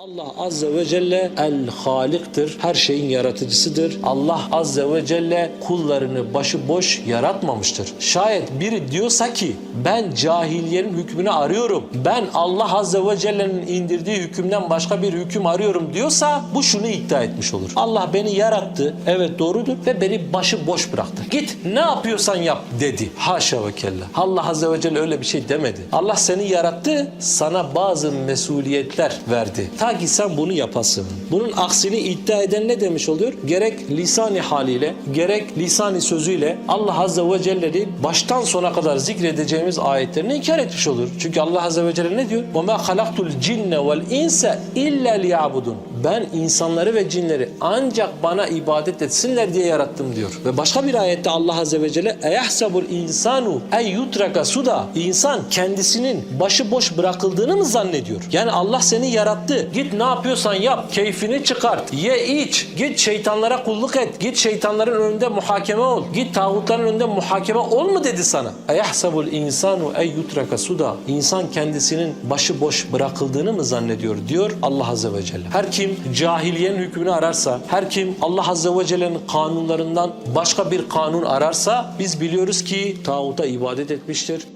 Allah Azze ve Celle el Halik'tir. Her şeyin yaratıcısıdır. Allah Azze ve Celle kullarını başıboş yaratmamıştır. Şayet biri diyorsa ki ben cahiliyenin hükmünü arıyorum. Ben Allah Azze ve Celle'nin indirdiği hükümden başka bir hüküm arıyorum diyorsa bu şunu iddia etmiş olur. Allah beni yarattı. Evet doğrudur ve beni başıboş bıraktı. Git ne yapıyorsan yap dedi. Haşa ve kella. Allah Azze ve Celle öyle bir şey demedi. Allah seni yarattı, sana bazı mesuliyetler verdi. Ta ki sen bunu yapasın. Bunun aksini iddia eden ne demiş oluyor? Gerek lisani haliyle, gerek lisani sözüyle Allah Azze ve Celle'nin baştan sona kadar zikredeceğimiz ayetlerini inkar etmiş olur. Çünkü Allah Azze ve Celle ne diyor? وَمَا خَلَقْتُ الْجِنَّ وَالْاِنْسَ اِلَّا لِيَعْبُدُونَ Ben insanları ve cinleri ancak bana ibadet etsinler diye yarattım diyor. Ve başka bir ayette Allah Azze ve Celle اَيَحْسَبُ الْاِنْسَانُ اَنْ يُتْرَكَ suda İnsan kendisinin başıboş bırakıldığını mı zannediyor? Yani Allah seni yarattı. Git ne yapıyorsan yap, keyfini çıkart. Ye iç, git şeytanlara kulluk et. Git şeytanların önünde muhakeme ol. Git tağutların önünde muhakeme ol mu dedi sana? Eyahsabul insanu ey yutraka suda. İnsan kendisinin başı boş bırakıldığını mı zannediyor diyor Allah Azze ve Celle. Her kim cahiliyenin hükmünü ararsa, her kim Allah Azze ve Celle'nin kanunlarından başka bir kanun ararsa biz biliyoruz ki tağuta ibadet etmiştir.